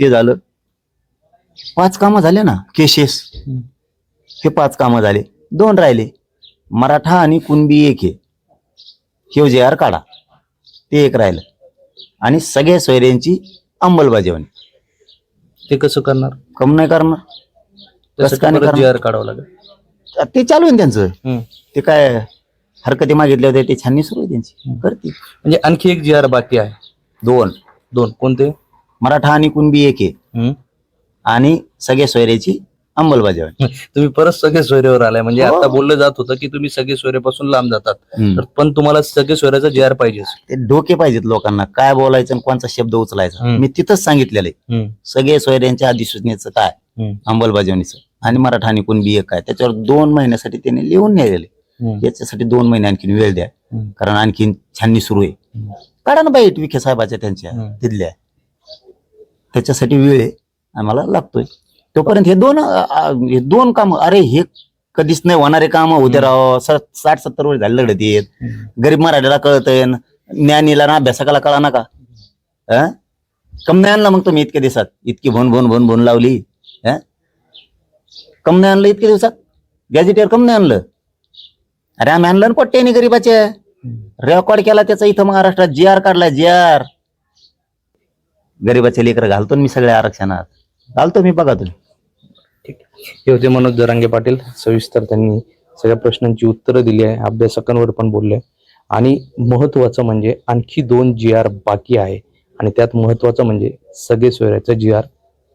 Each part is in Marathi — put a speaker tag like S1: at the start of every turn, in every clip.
S1: ते झालं. पाच कामं झाले ना केशेस. हे पाच कामं झाले. दोन राहिले. मराठा आणि कुणबी एक आहे. हे जे आर काढा ते एक राहिलं. आणि सगळ्या सोयऱ्यांची अंमलबजावणी.
S2: ते कसं करणार?
S1: कम नाही करणार. कसं काय नाही
S2: जी
S1: करणार?
S2: आर काढावं लागेल.
S1: ते चालू आहे ना त्यांचं.
S2: हम्म.
S1: ते काय हरकती मागितल्या होत्या ते छाननी सुरू आहे त्यांची. करते
S2: म्हणजे आणखी एक जी आर बाकी आहे.
S1: दोन.
S2: दोन. कोणते?
S1: मराठा आणि कुणबी एक आहे.
S2: हम्म.
S1: आणि सगळ्या सोयऱ्याची अंमलबजावणी.
S2: तुम्ही परत सगळे सोयरेवर आलाय. म्हणजे
S1: हो.
S2: आता बोललं जात होतं की तुम्ही सगळे सोयरेपासून लांब जातात.
S1: हम्म.
S2: तर पण तुम्हाला सगळे सोयऱ्याचा जी आर पाहिजे
S1: ते डोके पाहिजेत लोकांना. काय बोलायचं आणि कोणचा शब्द उचलायचा?
S2: हम्म.
S1: मी तिथंच सांगितलेलं आहे. सगळे सोयऱ्यांच्या अधिसूचनेचं काय? अंमलबजावणीचं. आणि मराठा आणि कुणबी एक काय त्याच्यावर दोन महिन्यासाठी त्यांनी लिहून नेलेले याच्यासाठी दोन महिने आणखीन वेळ द्या.
S2: हम्म.
S1: कारण आणखीन छाननी सुरू आहे. काढा ना बाईट विखे साहेबाच्या त्यांच्या
S2: हम्म.
S1: तिथल्या. त्याच्यासाठी वेळ आम्हाला लागतोय. तोपर्यंत हे दोन हे दोन काम अरे हे कधीच नाही होणारे काम होते राव. साठ सत्तर वर्ष झाले लढत येत. गरीब मराठीला कळतंय ज्ञानीला ना अभ्यासकाला कळा ना का? कम नाही आणला मग तुम्ही इतक्या दिवसात? इतकी भोन भोन भोन भोन लावली? कम नाही आणलं इतक्या दिवसात? गॅजेटियर कम नाही आणलं? अरे आम्ही आणलं ना पट्ट्याने गरीबाचे. रेकॉर्ड केला त्याचा इथं महाराष्ट्रात जी आर काढला जी आर गरीबाचे लेकर घालतो ना मी सगळ्या आरक्षणात. घालतो मी बघा तुम्ही.
S2: हे होते मनोज जरांगे पाटील सविस्तर त्यांनी सगळ्या प्रश्नांची उत्तरं दिली आहे अभ्यासकांवर पण बोलले आणि महत्वाचं म्हणजे आणखी दोन जी आर बाकी आहे. आणि त्यात महत्वाचं म्हणजे सगळे सोयऱ्याचा जी आर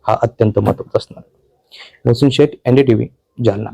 S2: हा अत्यंत महत्त्वाचा असणार. मोहसिन शेख एनडीटीव्ही जालना.